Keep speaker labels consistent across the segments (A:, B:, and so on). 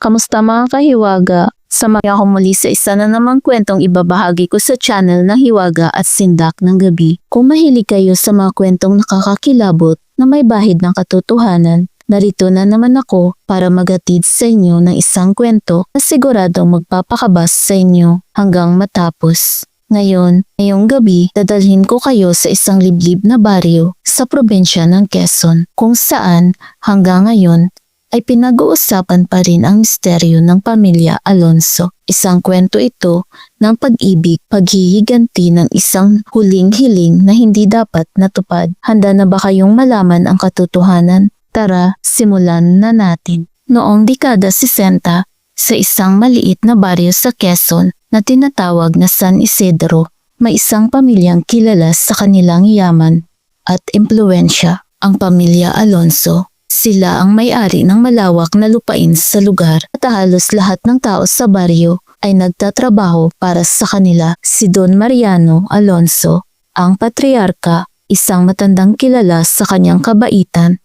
A: Kamusta mga kahiwaga? Samahan ako muli sa isa na namang kwentong ibabahagi ko sa channel ng Hiwaga at Sindak ng Gabi. Kung mahilig kayo sa mga kwentong nakakakilabot na may bahid ng katotohanan, narito na naman ako para magatid sa inyo ng isang kwento na siguradong magpapakabas sa inyo hanggang matapos. Ngayon, ngayong gabi, dadalhin ko kayo sa isang liblib na baryo sa probinsya ng Quezon kung saan hanggang ngayon ay pinag-uusapan pa rin ang misteryo ng pamilya Alonso. Isang kwento ito ng pag-ibig, paghihiganti ng isang huling hiling na hindi dapat natupad. Handa na ba kayong malaman ang katotohanan? Tara, simulan na natin. Noong dekada 60, sa isang maliit na baryo sa Quezon na tinatawag na San Isidro, may isang pamilyang kilala sa kanilang yaman at impluensya, ang pamilya Alonso. Sila ang may-ari ng malawak na lupain sa lugar at halos lahat ng tao sa baryo ay nagtatrabaho para sa kanila. Si Don Mariano Alonso, ang patriarka, isang matandang kilala sa kanyang kabaitan,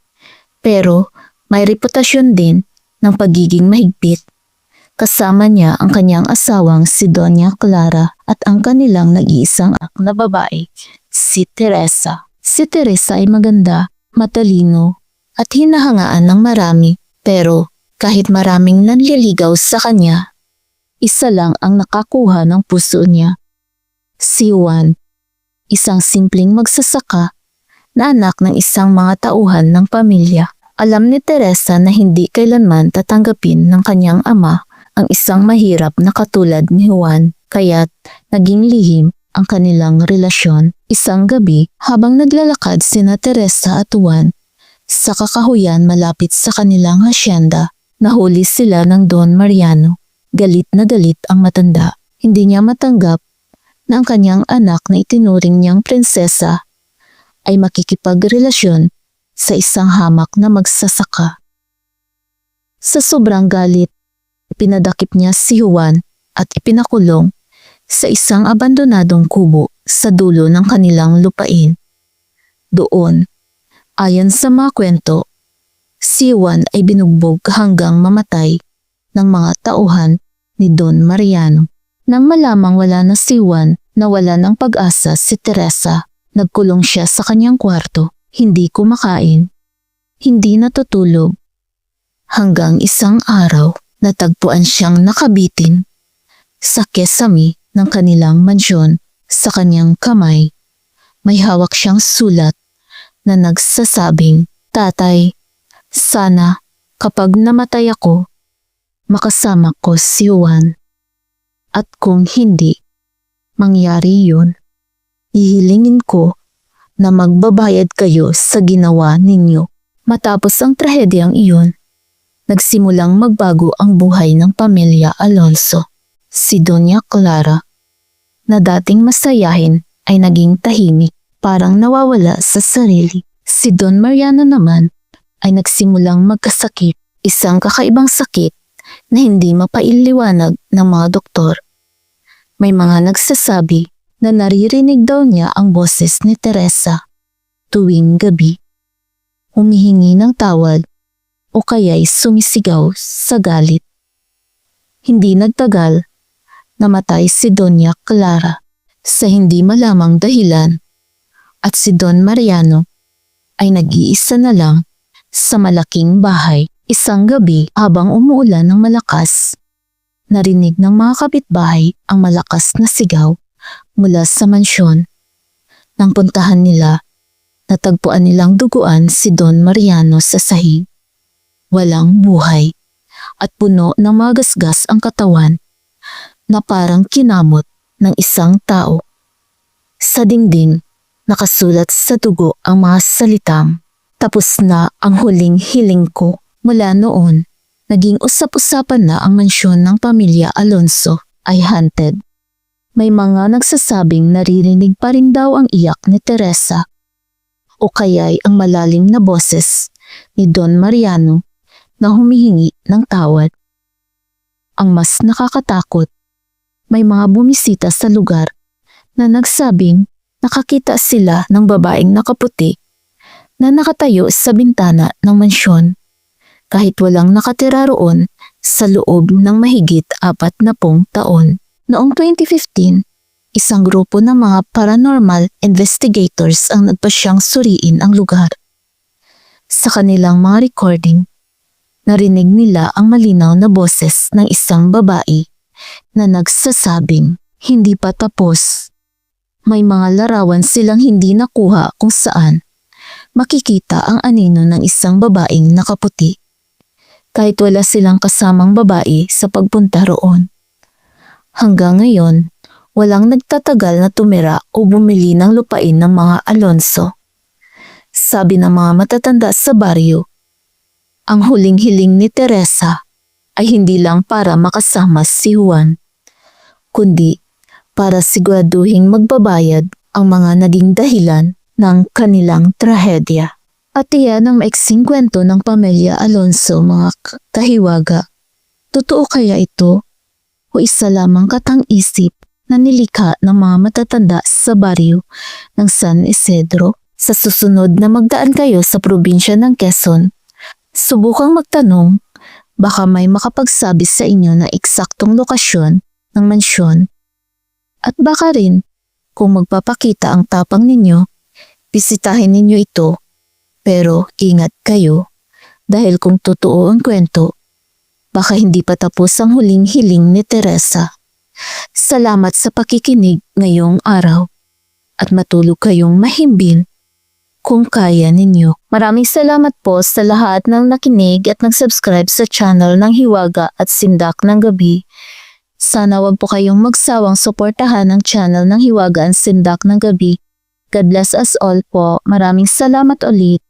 A: pero may reputasyon din ng pagiging mahigpit. Kasama niya ang kanyang asawang si Doña Clara at ang kanilang nag-iisang anak na babae, si Teresa. Si Teresa ay maganda, matalino, at hinahangaan ng marami pero kahit maraming nanliligaw sa kanya, isa lang ang nakakuha ng puso niya. Si Juan, isang simpleng magsasaka na anak ng isang mga tauhan ng pamilya. Alam ni Teresa na hindi kailanman tatanggapin ng kanyang ama ang isang mahirap na katulad ni Juan kaya't naging lihim ang kanilang relasyon. Isang gabi habang naglalakad sina Teresa at Juan sa kakahuyan malapit sa kanilang hasyenda, nahuli sila ng Don Mariano. Galit na galit ang matanda. Hindi niya matanggap na ang kanyang anak na itinuring niyang prinsesa ay makikipagrelasyon sa isang hamak na magsasaka. Sa sobrang galit, pinadakip niya si Juan at ipinakulong sa isang abandonadong kubo sa dulo ng kanilang lupain. Doon, Ayon sa mga kwento, si Juan ay binugbog hanggang mamatay ng mga tauhan ni Don Mariano. Nang malamang wala na si Juan na wala ng pag-asa si Teresa, nagkulong siya sa kanyang kwarto, hindi kumakain, hindi natutulog. Hanggang isang araw, natagpuan siyang nakabitin sa kesami ng kanilang mansyon sa kanyang kamay. May hawak siyang sulat na nagsasabing, Tatay, sana kapag namatay ako, makasama ko si Juan. At kung hindi, mangyari yun, ihilingin ko na magbabayad kayo sa ginawa ninyo. Matapos ang trahedyang iyon, nagsimulang magbago ang buhay ng pamilya Alonso. Si Doña Clara, na dating masayahin ay naging tahimik parang nawawala sa sarili. Si Don Mariano naman ay nagsimulang magkasakit, isang kakaibang sakit na hindi mapailiwanag ng mga doktor. May mga nagsasabi na naririnig daw niya ang boses ni Teresa tuwing gabi. Humihingi ng tawad o kaya'y sumisigaw sa galit. Hindi nagtagal, namatay si Doña Clara sa hindi malamang dahilan at si Don Mariano ay nag-iisa na lang sa malaking bahay. Isang gabi habang umuulan ng malakas, narinig ng mga kapitbahay ang malakas na sigaw mula sa mansyon. Nang puntahan nila, natagpuan nilang duguan si Don Mariano sa sahig. Walang buhay at puno ng mga gasgas ang katawan na parang kinamot ng isang tao. Sa dingding, Nakasulat sa dugo ang mga salitang, tapos na ang huling hiling ko. Mula noon, naging usap-usapan na ang mansyon ng pamilya Alonso ay haunted. May mga nagsasabing naririnig pa rin daw ang iyak ni Teresa o kaya'y ang malalim na boses ni Don Mariano na humihingi ng tawad. Ang mas nakakatakot, may mga bumisita sa lugar na nagsabing nakakita sila ng babaeng nakaputi na nakatayo sa bintana ng mansyon. Kahit walang nakatira roon, sa loob ng mahigit apat na pong taon. Noong 2015, isang grupo ng mga paranormal investigators ang nagpasyang suriin ang lugar. Sa kanilang mga recording, narinig nila ang malinaw na boses ng isang babae na nagsasabing hindi pa tapos. May mga larawan silang hindi nakuha kung saan makikita ang anino ng isang babaeng nakaputi. Kahit wala silang kasamang babae sa pagpunta roon. Hanggang ngayon, walang nagtatagal na tumira o bumili ng lupain ng mga Alonso. Sabi ng mga matatanda sa baryo, ang huling hiling ni Teresa ay hindi lang para makasama si Juan, kundi para siguraduhing magbabayad ang mga naging dahilan ng kanilang trahedya. At iyan ang maiksing kwento ng pamilya Alonso mga kahiwaga. Totoo kaya ito? O isa lamang katang-isip na nilikha ng mga matatanda sa baryo ng San Isidro? Sa susunod na magdaan kayo sa probinsya ng Quezon, subukang magtanong baka may makapagsabi sa inyo na eksaktong lokasyon ng mansyon. At baka rin, kung magpapakita ang tapang ninyo, bisitahin ninyo ito. Pero ingat kayo, dahil kung totoo ang kwento, baka hindi pa tapos ang huling hiling ni Teresa. Salamat sa pakikinig ngayong araw at matulog kayong mahimbing kung kaya ninyo. Maraming salamat po sa lahat ng nakinig at nag-subscribe sa channel ng Hiwaga at Sindak ng Gabi. Sana wag po kayong magsawang suportahan ang channel ng Hiwaga at Sindak ng Gabi. God bless us all po. Maraming salamat ulit.